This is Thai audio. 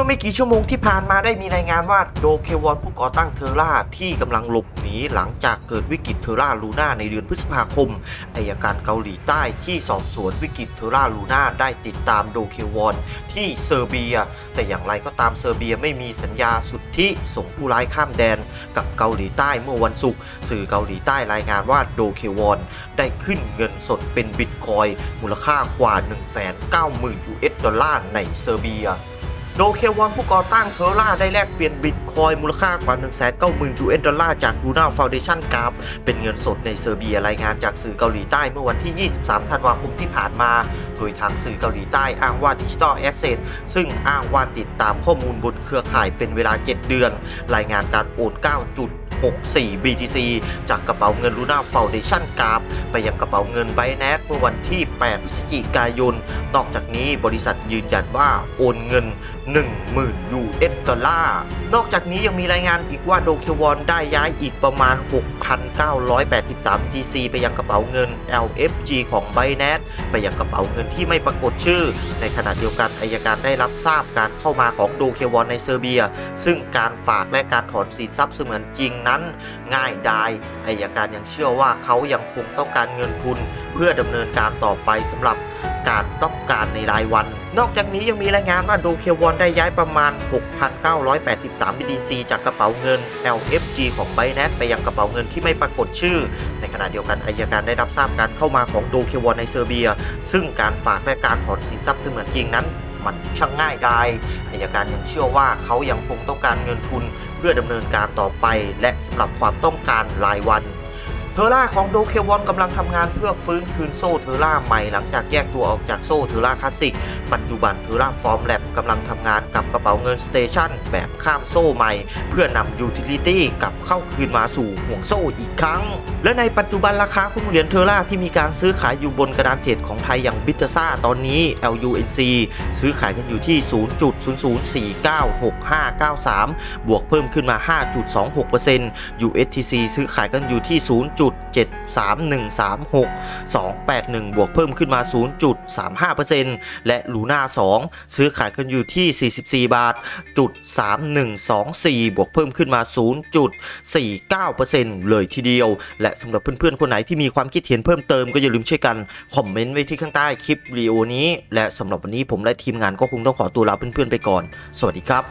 มื่อไม่กี่ชั่วโมงที่ผ่านมาได้มีรายงานว่าโดเควอนผู้ก่อตั้งเทอร่าที่กำลังหลบหนีหลังจากเกิดวิกฤตเทอร่าลูน่าในเดือนพฤษภาคมอายการเกาหลีใต้ที่สอบสวนวิกฤตเทอร่าลูน่าได้ติดตามโดเควอนที่เซอร์เบีย แต่อย่างไรก็ตามเซอร์เบียไม่มีสัญญาสุทธิส่งผู้ร้ายข้ามแดนกับเกาหลีใต้เมื่อวันศุกร์สื่อเกาหลีใต้รายงานว่าโดเควอนได้ขึ้นเงินสดเป็นบิตคอยมูลค่ากว่า 190,000 US ดอลลาร์ในเซอร์เบีย โดเควอนผู้ก่อตั้งเทอร่าได้แลกเปลี่ยนบิตคอยมูลค่ากว่า 190,000 US ดอลลาร์จาก Luna Foundation g r a p เป็นเงินสดในเซอร์เบียรายงานจากสื่อเกาหลีใต้เมื่อวันที่ 23 ธันวาคมที่ผ่านมา โดยทางสื่อเกาหลีใต้อ้างว่า Digital Asset ซึ่งอ้างว่าติดตามข้อมูลบนเครือข่ายเป็นเวลา 7 เดือน รายงานการโอน 9 จุด64 BTC จากกระเป๋าเงิน Luna Foundation g r a p ไปยังกระเป๋าเงิน Binance เมื่อวันที่ 8พฤศจิกายน นอกจากนี้บริษัทยืนยันว่าโอนเงิน 10,000 US ดอลลาร์ นอกจากนี้ยังมีรายงานอีกว่าโดเควอนได้ย้ายอีกประมาณ 6,983 BTC ไปยังกระเป๋าเงิน LFG ของ Binance ไปยังกระเป๋าเงินที่ไม่ปรากฏชื่อ ในขณะเดียวกันอายการได้รับทราบการเข้ามาของโดเควอนในเซอร์เบีย ซึ่งการฝากและการถอนสินทรัพย์เสมือนจริงนั้น ง่ายดายอายการยังเชื่อว่าเขายังคงต้องการเงินทุน เพื่อดำเนินการต่อไปสำหรับการต้องการในรายวัน นอกจากนี้ยังมีรายงานว่าโดเควอนได้ย้ายประมาณ 6,983 BTC จากกระเป๋าเงิน LFG ของ Binance ไปยังกระเป๋าเงินที่ไม่ปรากฏชื่อ ในขณะเดียวกันอายการได้รับทราบการเข้ามาของโดเควอนในเซอร์เบีย ซึ่งการฝากและการถอนสินทรัพย์เสมือนจริงนั้นมันช่างง่ายดายอายการยังเชื่อว่าเขายังคงต้องการเงินทุนเพื่อดำเนินการต่อไป และสำหรับความต้องการรายวัน ทอร่าของโดเควอนกำลังทำงานเพื่อฟื้นคืนโซ่เทอร่าใหม่หลังจากแยกตัวออกจากโซ่เทอร่าคลาสสิก ปัจจุบันเทอร่าฟอร์มแลบกำลังทำงานกับกระเป๋าเงินสเตชันแบบข้ามโซ่ใหม่ เพื่อนำยูทิลิตี้กลับเข้าคืนมาสู่ห่วงโซ่อีกครั้ง และในปัจจุบันราคาหุ้นเหรียญเทอร่าที่มีการซื้อขายอยู่บนกระดานเทรดของไทยอย่างบิตเตอร์ซ่าตอนนี้ LUNC ซื้อขายกันอยู่ที่ 0.00496593 บวกเพิ่มขึ้นมา 5.26% USTC ซื้อขายกันอยู่ที่ 0. 0.73136 281 บวกเพิ่มขึ้นมา 0.35%และลูน่า 2 ซื้อขายกันอยู่ที่ 44 บาทจุด3124 บวกเพิ่มขึ้นมา 0.49%เลยทีเดียว และสำหรับเพื่อนๆ คนไหนที่มีความคิดเห็นเพิ่มเติมก็อย่าลืมช่วยกัน คอมเมนต์ไว้ที่ข้างใต้คลิปวิดีโอนี้ และสำหรับวันนี้ผมและทีมงานก็คงต้องขอตัวลาเพื่อนๆไปก่อน สวัสดีครับ